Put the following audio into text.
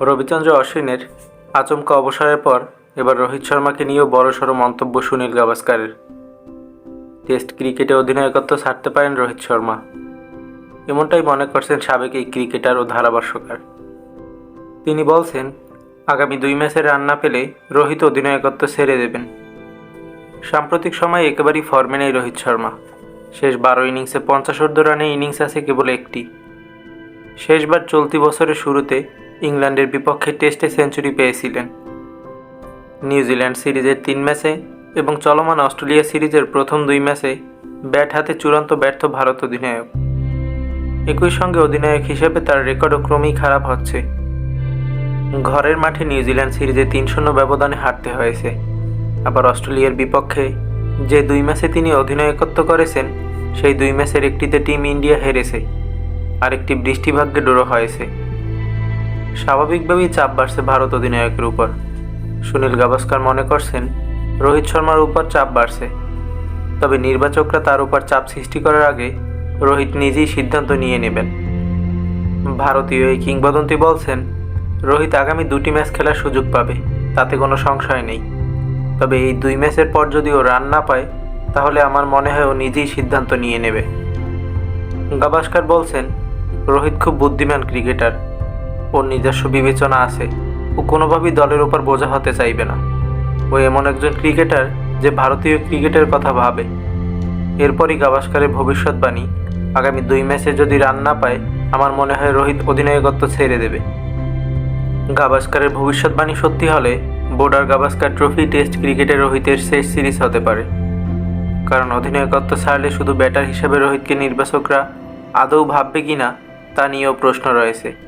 রবিচন্দ্র অশ্বিনের আচমকা অবসরের পর এবার রোহিত শর্মাকে নিয়েও বড়সড় মন্তব্য সুনীল গাভাস্কারের। টেস্ট ক্রিকেটে অধিনায়কত্ব ছাড়তে পারেন রোহিত শর্মা। এমনটাই মনে করছেন সাবেক এই ক্রিকেটার ও ধারাভাষ্যকার। তিনি বলছেন, আগামী দুই ম্যাচে রান না পেলে রোহিত অধিনায়কত্ব ছেড়ে দেবেন। সাম্প্রতিক সময়ে একেবারেই ফর্মে নেই রোহিত শর্মা। শেষ বারো ইনিংসে পঞ্চাশ অর্ধ রানে ইনিংস আছে কেবল একটি। শেষবার চলতি বছরের শুরুতে ইংল্যান্ডের বিপক্ষে টেস্টে সেঞ্চুরি পেয়েছিলেন। নিউজিল্যান্ড সিরিজের তিন ম্যাচে এবং চলমান অস্ট্রেলিয়া সিরিজের প্রথম দুই ম্যাচে ব্যাট হাতে চূড়ান্ত ব্যর্থ ভারত অধিনায়ক। একই সঙ্গে অধিনায়ক হিসেবে তার রেকর্ডও ক্রমেই খারাপ হচ্ছে। ঘরের মাঠে নিউজিল্যান্ড সিরিজে তিন শূন্য ব্যবধানে হারতে হয়েছে। আবার অস্ট্রেলিয়ার বিপক্ষে যে দুই ম্যাচে তিনি অধিনায়কত্ব করেছেন, সেই দুই ম্যাচের একটিতে টিম ইন্ডিয়া হেরেছে। আরেকটি বৃষ্টিভাগ্যে ডোরো হয়েছে। স্বাভাবিকভাবেই চাপ বাড়ছে ভারত অধিনায়কের উপর। সুনীল গাভাস্কর মনে করছেন, রোহিত শর্মার উপর চাপ বাড়ছে। তবে নির্বাচকরা তার উপর চাপ সৃষ্টি করার আগে রোহিত নিজেই সিদ্ধান্ত নিয়ে নেবেন। ভারতীয় এই কিংবদন্তি বলছেন, রোহিত আগামী দুটি ম্যাচ খেলার সুযোগ পাবে, তাতে কোনো সংশয় নেই। তবে এই দুই ম্যাচের পর যদি ও রান না পায়, তাহলে আমার মনে হয় ও নিজেই সিদ্ধান্ত নিয়ে নেবে। গাভাস্কর বলছেন, রোহিত খুব বুদ্ধিমান ক্রিকেটার। ওর নিজস্ব বিবেচনা আছে ও কোনোভাবেই দলের ওপর বোঝা হতে চাইবে না। ও এমন একজন ক্রিকেটার যে ভারতীয় ক্রিকেটের কথা ভাবে। এরপরই গাভাস্করের ভবিষ্যৎবাণী, আগামী দুই ম্যাচে যদি রান না পায়, আমার মনে হয় রোহিত অধিনায়কত্ব ছেড়ে দেবে। গাভাস্করের ভবিষ্যৎবাণী সত্যি হলে বোর্ডার গাভাস্কর ট্রফি টেস্ট ক্রিকেটে রোহিতের শেষ সিরিজ হতে পারে। কারণ অধিনায়কত্ব ছাড়লে শুধু ব্যাটার হিসেবে রোহিতকে নির্বাচকরা আদৌ ভাববে কিনা, তা নিয়েও প্রশ্ন রয়েছে।